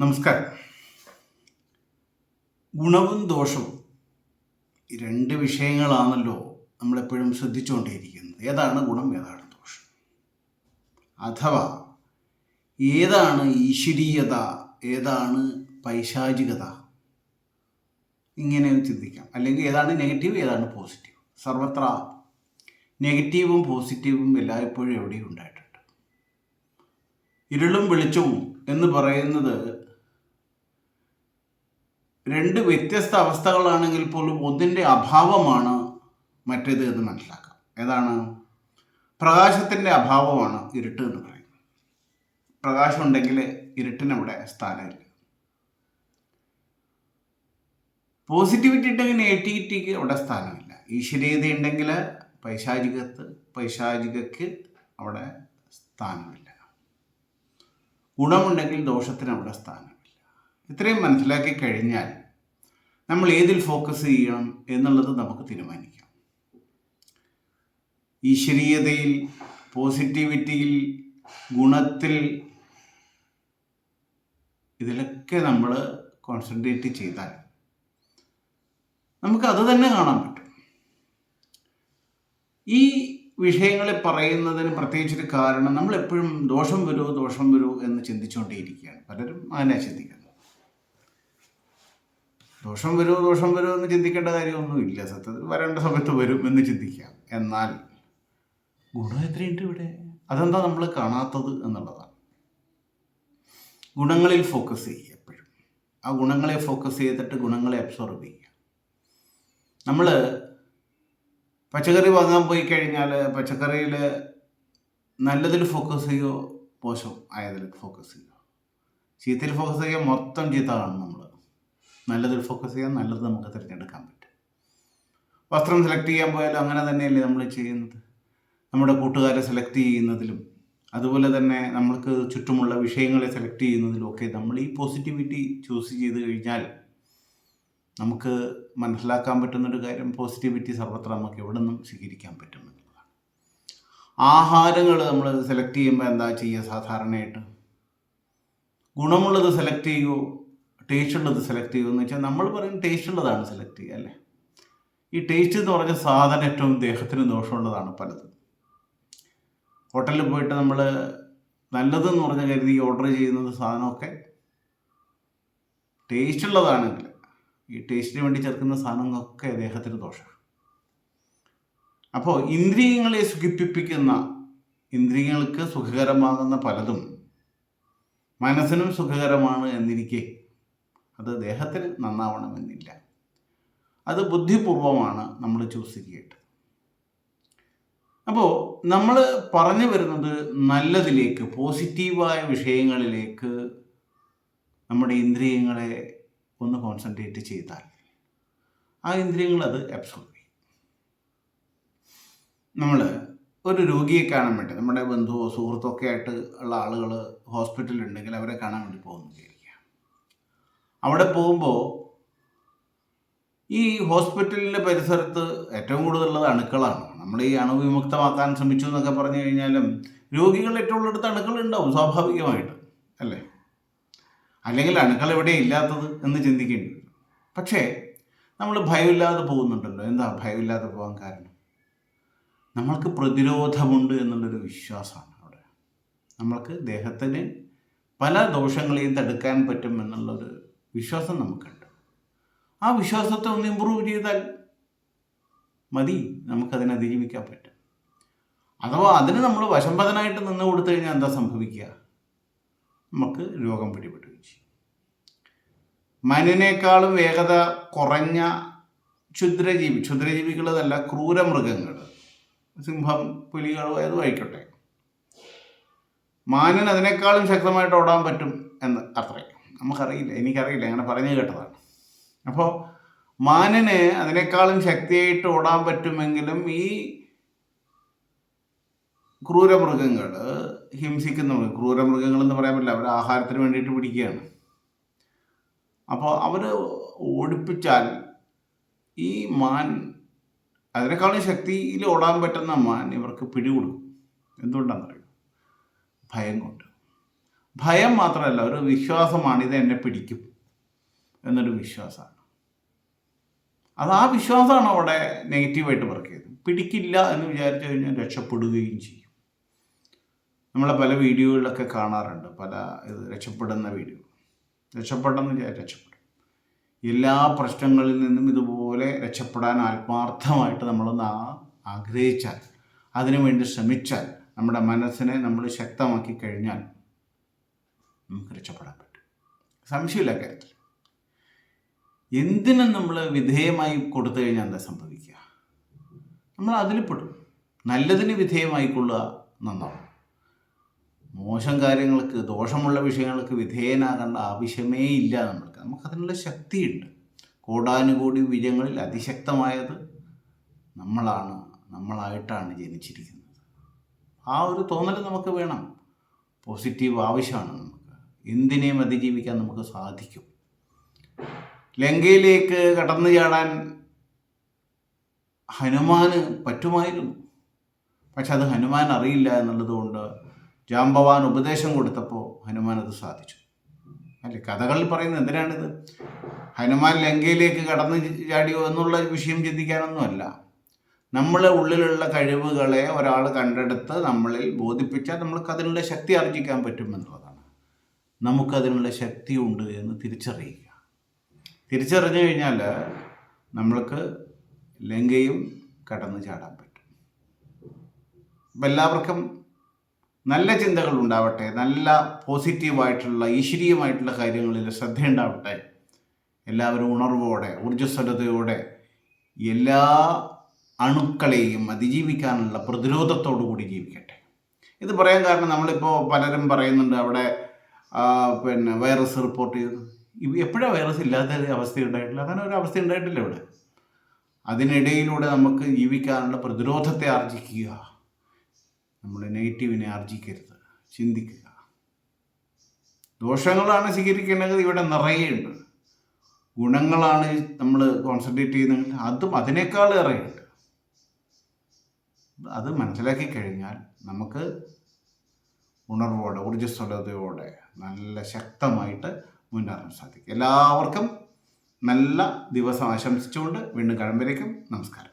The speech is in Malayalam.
നമസ്കാരം. ഗുണവും ദോഷവും രണ്ട് വിഷയങ്ങളാണല്ലോ നമ്മളെപ്പോഴും ശ്രദ്ധിച്ചുകൊണ്ടേയിരിക്കുന്നത് ഏതാണ് ഗുണം ഏതാണ് ദോഷം? അഥവാ ഏതാണ് ഈശ്വരീയത ഏതാണ് പൈശാചികത? ഇങ്ങനെ ചിന്തിക്കാം. അല്ലെങ്കിൽ ഏതാണ് നെഗറ്റീവ് ഏതാണ് പോസിറ്റീവ്? സർവത്ര നെഗറ്റീവും പോസിറ്റീവും എല്ലായ്പ്പോഴും എവിടെയും ഉണ്ടായിട്ടുണ്ട്. ഇരുളും വെളിച്ചവും എന്ന് പറയുന്നത് രണ്ട് വ്യത്യസ്ത അവസ്ഥകളാണെങ്കിൽ പോലും ഒന്നിന്റെ അഭാവമാണ് മറ്റേത് എന്ന് മനസ്സിലാക്കാം. ഏതാണ്? പ്രകാശത്തിന്റെ അഭാവമാണ് ഇരുട്ട് എന്ന് പറയുന്നത്. പ്രകാശം ഉണ്ടെങ്കിൽ ഇരുട്ടിനവിടെ സ്ഥാനമില്ല. പോസിറ്റിവിറ്റി ഉണ്ടെങ്കിൽ നെഗറ്റിവിറ്റിക്ക് അവിടെ സ്ഥാനമില്ല. ഈശ്വരീയത ഉണ്ടെങ്കിൽ പൈശാചികത്ത് പൈശാചികക്ക് അവിടെ സ്ഥാനമില്ല. ഗുണമുണ്ടെങ്കിൽ ദോഷത്തിന് അവിടെ സ്ഥാനമില്ല. ഇത്രയും മനസ്സിലാക്കി കഴിഞ്ഞാൽ നമ്മൾ ഏതിൽ ഫോക്കസ് ചെയ്യണം എന്നുള്ളത് നമുക്ക് തീരുമാനിക്കാം. ഈശ്വരീയതയിൽ പോസിറ്റിവിറ്റിയിൽ ഗുണത്തിൽ ഇതിലൊക്കെ നമ്മൾ കോൺസെൻട്രേറ്റ് ചെയ്താൽ നമുക്ക് അത് തന്നെ കാണാൻ പറ്റും. ഈ വിഷയങ്ങളെ പറയുന്നതിന് പ്രത്യേകിച്ചൊരു കാരണം നമ്മൾ എപ്പോഴും ദോഷം വരുമോ ദോഷം വരുമോ എന്ന് ചിന്തിച്ചുകൊണ്ടേയിരിക്കുകയാണ്. പലരും അങ്ങനെ ചിന്തിക്കുന്നത് ദോഷം വരൂ ദോഷം വരൂ എന്ന് ചിന്തിക്കേണ്ട കാര്യമൊന്നുമില്ല. സത്യത്തിൽ വരേണ്ട സമയത്ത് വരും എന്ന് ചിന്തിക്കാം. എന്നാൽ ഗുണം എത്രയുണ്ട് ഇവിടെ? അതെന്താ നമ്മൾ കാണാത്തത് എന്നുള്ളതാണ്. ഗുണങ്ങളിൽ ഫോക്കസ് ചെയ്യുക എപ്പോഴും. ആ ഗുണങ്ങളെ ഫോക്കസ് ചെയ്തിട്ട് ഗുണങ്ങളെ അബ്സോർബ് ചെയ്യുക. നമ്മൾ പച്ചക്കറി വാങ്ങാൻ പോയി കഴിഞ്ഞാൽ പച്ചക്കറിയിൽ നല്ലതിൽ ഫോക്കസ് ചെയ്യുമോ മോശം ആയതിൽ ഫോക്കസ് ചെയ്യുമോ ചീത്തയിൽ ഫോക്കസ് ചെയ്യുക മൊത്തം ചീത്ത കാണും നമ്മൾ. നല്ലതിൽ ഫോക്കസ് ചെയ്യാം നല്ലത് നമുക്ക് തിരഞ്ഞെടുക്കാൻ പറ്റും. വസ്ത്രം സെലക്ട് ചെയ്യാൻ പോയാലും അങ്ങനെ തന്നെയല്ലേ നമ്മൾ ചെയ്യുന്നത്? നമ്മുടെ കൂട്ടുകാരെ സെലക്ട് ചെയ്യുന്നതിലും അതുപോലെ തന്നെ നമ്മൾക്ക് ചുറ്റുമുള്ള വിഷയങ്ങളെ സെലക്ട് ചെയ്യുന്നതിലും ഒക്കെ നമ്മൾ ഈ പോസിറ്റിവിറ്റി ചൂസ് ചെയ്ത് കഴിഞ്ഞാൽ നമുക്ക് മനസ്സിലാക്കാൻ പറ്റുന്നൊരു കാര്യം പോസിറ്റിവിറ്റി സർവത്ര നമുക്ക് എവിടെ നിന്നും സ്വീകരിക്കാൻ പറ്റും എന്നുള്ളതാണ്. ആഹാരങ്ങൾ നമ്മൾ സെലക്ട് ചെയ്യുമ്പോൾ എന്താ ചെയ്യുക സാധാരണയായിട്ട്? ഗുണമുള്ളത് സെലക്ട് ചെയ്യുമോ ടേസ്റ്റ് ഉള്ളത് സെലക്ട് ചെയ്യുമെന്ന് വെച്ചാൽ നമ്മൾ പറയുന്ന ടേസ്റ്റ് ഉള്ളതാണ് സെലക്ട് ചെയ്യുക അല്ലേ? ഈ ടേസ്റ്റ് എന്ന് പറഞ്ഞ സാധനം ഏറ്റവും ദേഹത്തിന് ദോഷമുള്ളതാണ് പലതും. ഹോട്ടലിൽ പോയിട്ട് നമ്മൾ നല്ലതെന്ന് പറഞ്ഞ കരുതി ഓർഡർ ചെയ്യുന്നത് സാധനമൊക്കെ ടേസ്റ്റ് ഉള്ളതാണെങ്കിൽ ഈ ടേസ്റ്റിന് വേണ്ടി ചേർക്കുന്ന സാധനങ്ങളൊക്കെ ദേഹത്തിന് ദോഷമാണ് അപ്പോൾ ഇന്ദ്രിയങ്ങളെ സുഖിപ്പിപ്പിക്കുന്ന ഇന്ദ്രിയങ്ങൾക്ക് സുഖകരമാകുന്ന പലതും മനസ്സിനും സുഖകരമാണ് എന്നിരിക്കെ അത് ദേഹത്തിന് നന്നാവണമെന്നില്ല. അത് ബുദ്ധിപൂർവമാണ് നമ്മൾ ചൂസ് ചെയ്യേണ്ടത്. അപ്പോൾ നമ്മൾ പറഞ്ഞു വരുന്നത് നല്ലതിലേക്ക് പോസിറ്റീവായ വിഷയങ്ങളിലേക്ക് നമ്മുടെ ഇന്ദ്രിയങ്ങളെ ഒന്ന് കോൺസെൻട്രേറ്റ് ചെയ്താൽ ആ ഇന്ദ്രിയങ്ങൾ അത് അബ്സോർബ് ചെയ്യും. നമ്മൾ ഒരു രോഗിയെ കാണാൻ വേണ്ടി നമ്മുടെ ബന്ധുവോ സുഹൃത്തോ ഒക്കെ ആയിട്ട് ഉള്ള ആളുകൾ ഹോസ്പിറ്റലിൽ ഉണ്ടെങ്കിൽ അവരെ കാണാൻ വേണ്ടി പോകുന്നു അവിടെ പോകുമ്പോൾ ഈ ഹോസ്പിറ്റലിന്റെ പരിസരത്ത് ഏറ്റവും കൂടുതലുള്ളത് അണുക്കളാണ്. നമ്മൾ ഈ അണുവിമുക്തമാക്കാൻ ശ്രമിച്ചു എന്നൊക്കെ പറഞ്ഞു കഴിഞ്ഞാലും രോഗികൾ ഏറ്റവും ഉള്ളിടത്ത് അണുക്കളുണ്ടാവും സ്വാഭാവികമായിട്ട്. അല്ലേ? അല്ലെങ്കിൽ അണുക്കൾ എവിടെ ഇല്ലാത്തത് എന്ന് ചിന്തിക്കേണ്ടി പക്ഷേ നമ്മൾ ഭയമില്ലാതെ പോകുന്നുണ്ടല്ലോ. എന്താ ഭയമില്ലാതെ പോകാൻ കാരണം? നമ്മൾക്ക് പ്രതിരോധമുണ്ട് എന്നുള്ളൊരു വിശ്വാസമാണ് അവിടെ. നമ്മൾക്ക് ദേഹത്തിന് പല ദോഷങ്ങളെയും തടുക്കാൻ പറ്റും എന്നുള്ളൊരു വിശ്വാസം നമുക്കുണ്ട്. ആ വിശ്വാസത്തെ ഒന്ന് ഇമ്പ്രൂവ് ചെയ്താൽ മതി നമുക്കതിനെ അതിജീവിക്കാൻ പറ്റും. അഥവാ അതിന് നമ്മൾ വശംപതനായിട്ട് നിന്ന് കൊടുത്തു കഴിഞ്ഞാൽ എന്താ സംഭവിക്കുക? നമുക്ക് രോഗം പിടിപെടുകയും ചെയ്യും. മനുവിനേക്കാളും വേഗത കുറഞ്ഞ ക്ഷുദ്രജീവി ക്ഷുദ്രജീവികളതല്ല ക്രൂരമൃഗങ്ങൾ. സിംഹം പുലികൾ ഏതോ ആയിക്കോട്ടെ. മാനൻ അതിനേക്കാളും ശക്തമായിട്ട് ഓടാൻ പറ്റും എന്ന് അത്രയും. നമുക്കറിയില്ല എനിക്കറിയില്ല അങ്ങനെ പറഞ്ഞു കേട്ടതാണ്. അപ്പോൾ മാനന് അതിനേക്കാളും ശക്തിയായിട്ട് ഓടാൻ പറ്റുമെങ്കിലും ഈ ക്രൂരമൃഗങ്ങൾ ഹിംസിക്കുന്ന മൃഗം ക്രൂരമൃഗങ്ങൾ എന്ന് പറയാൻ പറ്റില്ല അവർ ആഹാരത്തിന് വേണ്ടിയിട്ട് പിടിക്കുകയാണ്. അപ്പോൾ അവർ ഓടിപ്പിച്ചാൽ ഈ മാൻ അതിനേക്കാളും ശക്തിയിൽ ഓടാൻ പറ്റുന്ന മാൻ ഇവർക്ക് പിടികൊടുക്കും. എന്തുകൊണ്ടാണെന്നറിയോ? ഭയം കൊണ്ട്. ഭയം മാത്രമല്ല ഒരു വിശ്വാസമാണ് ഇത് എന്നെ പിടിക്കും എന്നൊരു വിശ്വാസമാണ്. അത് ആ വിശ്വാസമാണ് അവിടെ നെഗറ്റീവായിട്ട് വർക്ക് ചെയ്തത് പിടിക്കില്ല എന്ന് വിചാരിച്ചു കഴിഞ്ഞാൽ രക്ഷപ്പെടുകയും ചെയ്യും. നമ്മളെ പല വീഡിയോകളിലൊക്കെ കാണാറുണ്ട് പല ഇത് രക്ഷപ്പെടുന്ന വീഡിയോ. രക്ഷപ്പെട്ടെന്ന് വിചാരിച്ച് രക്ഷപ്പെടും. എല്ലാ പ്രശ്നങ്ങളിൽ നിന്നും ഇതുപോലെ രക്ഷപ്പെടാൻ ആത്മാർത്ഥമായിട്ട് നമ്മളൊന്ന് ആഗ്രഹിച്ചാൽ അതിനുവേണ്ടി ശ്രമിച്ചാൽ നമ്മുടെ മനസ്സിനെ നമ്മൾ ശക്തമാക്കി കഴിഞ്ഞാൽ നമുക്ക് രക്ഷപ്പെടാൻ പറ്റും. സംശയമില്ല കാര്യത്തിൽ എന്തിനും നമ്മൾ വിധേയമായി കൊടുത്തു കഴിഞ്ഞാൽ എന്താ സംഭവിക്കുക? നമ്മൾ അതിൽ പെടും നല്ലതിന് വിധേയമായിക്കൊള്ളുക നന്നാവും. മോശം കാര്യങ്ങൾക്ക് ദോഷമുള്ള വിഷയങ്ങൾക്ക് വിധേയനാകേണ്ട ആവശ്യമേ ഇല്ല നമ്മൾക്ക്. നമുക്കതിനുള്ള ശക്തിയുണ്ട്. കോടാനുകോടി വിജയങ്ങളിൽ അതിശക്തമായത് നമ്മളാണ് നമ്മളായിട്ടാണ് ജനിച്ചിരിക്കുന്നത്. ആ ഒരു തോന്നൽ നമുക്ക് വേണം. പോസിറ്റീവ് ആവശ്യമാണ് എന്തിനേയും അതിജീവിക്കാൻ നമുക്ക് സാധിക്കും. ലങ്കയിലേക്ക് കടന്നു ചാടാൻ ഹനുമാന് പറ്റുമായിരുന്നു. പക്ഷെ അത് ഹനുമാൻ അറിയില്ല എന്നുള്ളതുകൊണ്ട് ജാംബവാൻ ഉപദേശം കൊടുത്തപ്പോൾ ഹനുമാൻ അത് സാധിച്ചു. അല്ലെ? കഥകളിൽ പറയുന്നത് എന്തിനാണിത്? ഹനുമാൻ ലങ്കയിലേക്ക് കടന്നു ചാടിയോ എന്നുള്ള വിഷയം ചിന്തിക്കാനൊന്നുമല്ല. നമ്മളെ ഉള്ളിലുള്ള കഴിവുകളെ ഒരാൾ കണ്ടെടുത്ത് നമ്മളിൽ ബോധിപ്പിച്ചാൽ നമ്മൾക്ക് അതിനുള്ള ശക്തി ആർജിക്കാൻ പറ്റും എന്നുള്ളതാണ് നമുക്കതിനുള്ള ശക്തിയുണ്ട് എന്ന് തിരിച്ചറിയുക. തിരിച്ചറിഞ്ഞു കഴിഞ്ഞാൽ നമ്മൾക്ക് ലങ്കയും കടന്നു ചാടാൻ പറ്റും. അപ്പം എല്ലാവർക്കും നല്ല ചിന്തകൾ ഉണ്ടാവട്ടെ നല്ല പോസിറ്റീവായിട്ടുള്ള ഈശ്വരീയമായിട്ടുള്ള കാര്യങ്ങളിൽ ശ്രദ്ധയുണ്ടാവട്ടെ. എല്ലാവരും ഉണർവോടെ ഊർജസ്വലതയോടെ എല്ലാ അണുക്കളെയും അതിജീവിക്കാനുള്ള പ്രതിരോധത്തോടു കൂടി ജീവിക്കട്ടെ. ഇത് പറയാൻ കാരണം നമ്മളിപ്പോൾ പലരും പറയുന്നുണ്ട് അവിടെ പിന്നെ വൈറസ് റിപ്പോർട്ട് ചെയ്തു. എപ്പോഴാണ് വൈറസ് ഇല്ലാത്ത അവസ്ഥ ഉണ്ടായിട്ടില്ല അങ്ങനെ ഒരു അവസ്ഥ ഉണ്ടായിട്ടില്ല ഇവിടെ. അതിനിടയിലൂടെ നമുക്ക് ജീവിക്കാനുള്ള പ്രതിരോധത്തെ ആർജിക്കുക. നമ്മൾ നെഗറ്റീവിനെ ആർജിക്കരുത്. ചിന്തിക്കുക. ദോഷങ്ങളാണ് സ്വീകരിക്കേണ്ടത് ഇവിടെ നിറയെയുണ്ട് ഗുണങ്ങളാണ് നമ്മൾ കോൺസെൻട്രേറ്റ് ചെയ്യുന്നതെങ്കിൽ അതും അതിനേക്കാൾ ഏറെയുണ്ട് അത് മനസ്സിലാക്കി കഴിഞ്ഞാൽ നമുക്ക് ഉണർവോടെ ഊർജസ്വലതയോടെ നല്ല ശക്തമായിട്ട് മുന്നേറാൻ സാധിക്കും. എല്ലാവർക്കും നല്ല ദിവസം ആശംസിച്ചുകൊണ്ട് വീണ്ടും കഴമ്പിലേക്കും നമസ്കാരം.